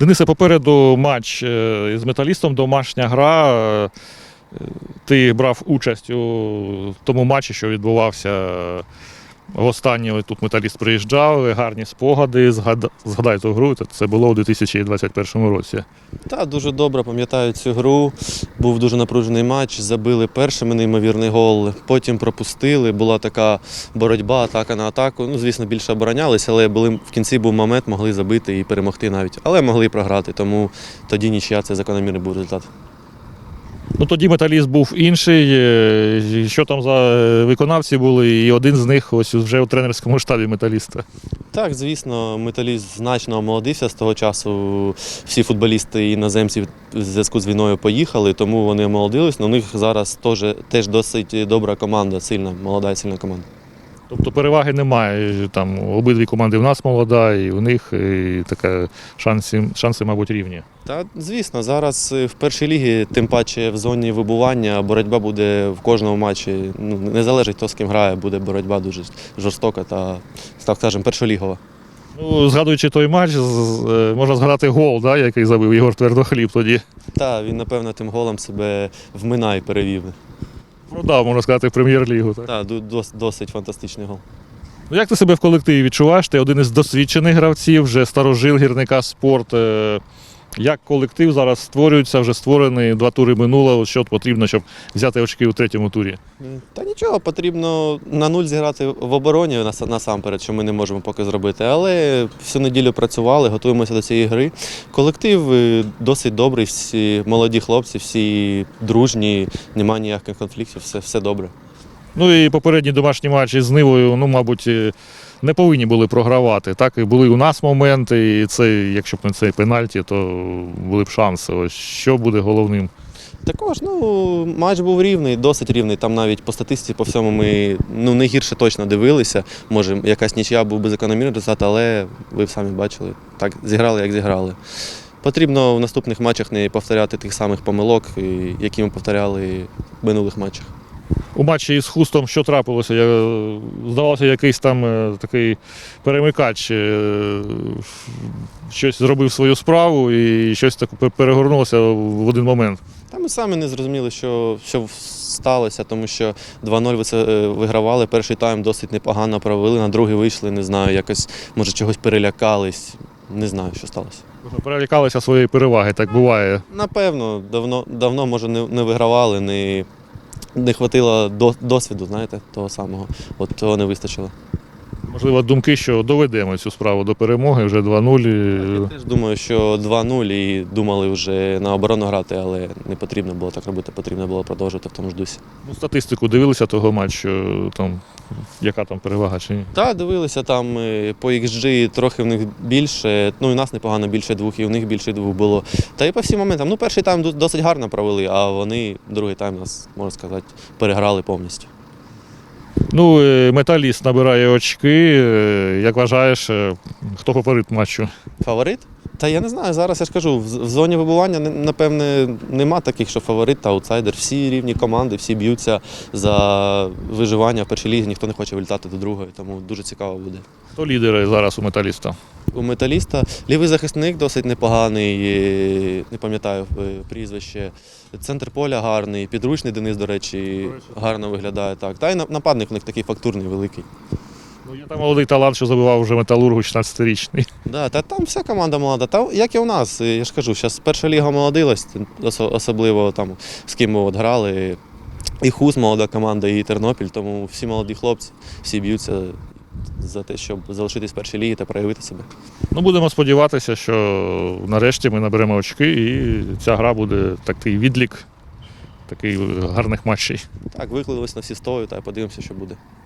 Денисе, попереду матч е, з металістом, домашня гра. Е, Ти брав участь у тому матчі, що відбувався востаннє. Тут металіст приїжджав, гарні спогади. Згадай ту гру, це- було у 2021 році. Та дуже добре пам'ятаю цю гру. Був дуже напружений матч. Забили перший неймовірний гол, потім пропустили. Була така боротьба, атака на атаку. Ну, звісно, більше оборонялися, але були в кінці був момент, могли забити і перемогти навіть. Але могли і програти. Тому тоді нічия це закономірний був результат. Ну тоді металіст був інший. е, Що там за е, виконавці були, і один з них ось вже у тренерському штабі металіста. Так, звісно, металіст значно омолодився з того часу. Всі футболісти іноземці в зв'язку з війною поїхали, тому вони омолодились. але У них зараз теж, теж досить добра команда, сильна, молода сильна команда. Тобто переваги немає. Там обидві команди в нас молода, і у них і така шанси, шанси, мабуть, рівні. Та звісно, зараз е, в першій лігі, тим паче в зоні вибування, боротьба буде в кожному матчі. Ну не залежить хто з ким грає, буде боротьба дуже жорстока та так скажемо, першолігова. Ну, згадуючи той матч, е, можна згадати гол, да, який забив Ігор Твердохліб тоді. Та він, напевно, тим голом себе в Минай перевів. Продав, можна сказати, в прем'єр-лігу. Так? Так, ду- дос- досить фантастичний гол. Ну, як ти себе в колективі відчуваєш? Ти один із досвідчених гравців, вже старожил гірника спорт. Е, Як колектив зараз створюється, вже створений, два тури минуло. Що потрібно, щоб взяти очки у третьому турі? Та нічого, потрібно на нуль зіграти в обороні насамперед, що ми не можемо поки зробити. Але всю неділю працювали, готуємося до цієї гри. Колектив е, досить добрий, всі молоді хлопці, всі дружні, немає ніяких конфліктів, все, все добре. Ну і попередні домашні матчі з Нивою, ну, мабуть, е, не повинні були програвати. Так, і були у нас моменти, і це, якщо б не цей пенальті, то були б шанси. Ось що буде головним. Також ну, матч був рівний, досить рівний. Там навіть по статистиці, по всьому ми ну, не гірше точно дивилися. Може, якась нічия був би закономірний результат, але ви самі бачили, так зіграли, як зіграли. Потрібно в наступних матчах не повторяти тих самих помилок, які ми повторяли в минулих матчах. У матчі із хустом що трапилося? Я, здавалося, якийсь там е, такий перемикач е, щось зробив свою справу і щось так перегорнулося в один момент. Та ми самі не зрозуміли, що, що сталося, тому що 2-0 ви це, е, вигравали. Перший тайм досить непогано провели, на другий вийшли, не знаю, якось, може, чогось перелякались. Не знаю, що сталося. Перелякалися своєї переваги, так буває. Напевно, давно, давно може, не, не вигравали, не, не хватило досвіду, знаєте, того самого. От того не вистачило. Можливо, думки, що доведемо цю справу до перемоги, вже 2-0. Я теж думаю, що 2-0 і думали вже на оборону грати, але не потрібно було так робити, потрібно було продовжувати в тому ж дусі. Ну, статистику дивилися того матчу, там, яка там перевага чи ні. Так, дивилися там е, по XG трохи в них більше. Ну і у нас непогано більше двох, і у них більше двох було. Та і по всім моментам. Ну, перший тайм досить гарно провели, а вони другий тайм нас, можна сказати, переграли повністю. Ну, е, металіст набирає очки. Е, Як вважаєш, е, хто фаворит матчу? Фаворит? Та я не знаю, зараз я ж кажу, в зоні вибування напевне нема таких, що фаворит та аутсайдер. Всі рівні команди, всі б'ються за виживання в першій лізі, ніхто не хоче вилітати до другої, тому дуже цікаво буде. Хто лідери зараз у металіста? У металіста лівий захисник досить непоганий, не пам'ятаю е, прізвище. Центр поля гарний, підручний Денис, до речі, гарно виглядає так. Та й на- нападник у них такий фактурний, великий. Ну, є там молодий талант, що забивав вже металургу 16-річний. Да, та там вся команда молода. Та як і у нас, е, я ж кажу, зараз перша ліга молодилась, особливо там з ким ми от грали. І Хуз молода команда, і Тернопіль, тому всі молоді хлопці, всі б'ються за те, щоб залишитись в першій лігі та проявити себе. Ну, будемо сподіватися, що нарешті ми наберемо очки і ця гра буде такий відлік, такий гарних матчей. Так, викликалися на всі стою та подивимося, що буде.